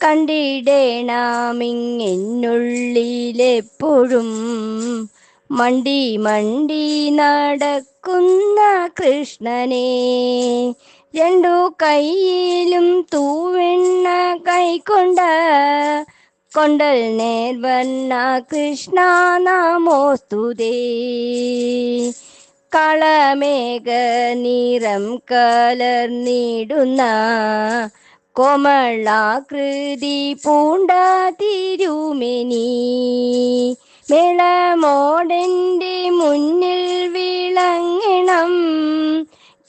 കണ്ടിടേണമെന്നുള്ളിലെപ്പോഴും മണ്ടി മണ്ടി നടക്കുന്ന കൃഷ്ണനെ രണ്ടു കൈയിലും തൂവെണ്ണ കൈക്കൊണ്ട കൊണ്ടൽ നേർവണ്ണ കൃഷ്ണ നാമോസ്തുതേ. കളമേഘ നിറം കലർന്നിടുന്ന കോമളാകൃതി പൂണ്ട തിരുമെനി മുന്നിൽ വിളങ്ങണം.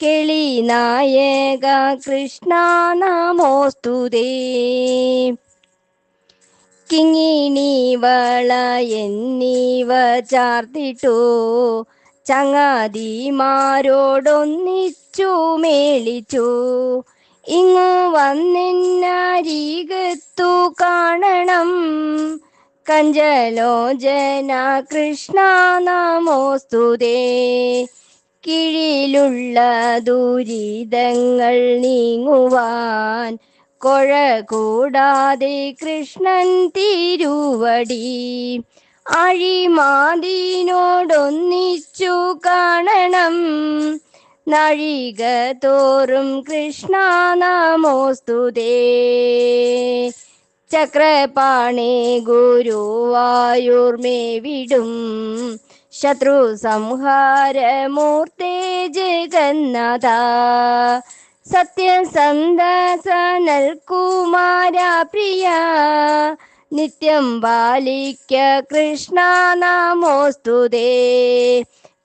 കെളി നായക കൃഷ്ണ നമോസ്തുതേ. കിങ്ങിണി വള എന്നിവ ചാർത്തിട്ടു. ചങ്ങാതിമാരോടൊന്നിച്ചു മേളിച്ചു. ഇങ്ങു വന്നിന്നരികത്തു കാണണം. കഞ്ചലോചന കൃഷ്ണ നമോസ്തുതേ. കീഴിലുള്ള ദുരിതങ്ങൾ നീങ്ങുവാൻ കൊഴ കൂടാതെ കൃഷ്ണൻ തിരുവടി. അഴിമാതിനോടൊന്നിച്ചു കാണണം. നഴിക തോറും കൃഷ്ണ നമോസ്തുതേ ചക്രപാണി ഗുരുവായൂർമേ വിടും ശത്രു സംഹാരമൂർത്തേ ജഗന്നാഥ. സത്യസന്ധ നൽകുമാര പ്രിയ. നിത്യം ബാലിക്ക കൃഷ്ണ നമോസ്തുതേ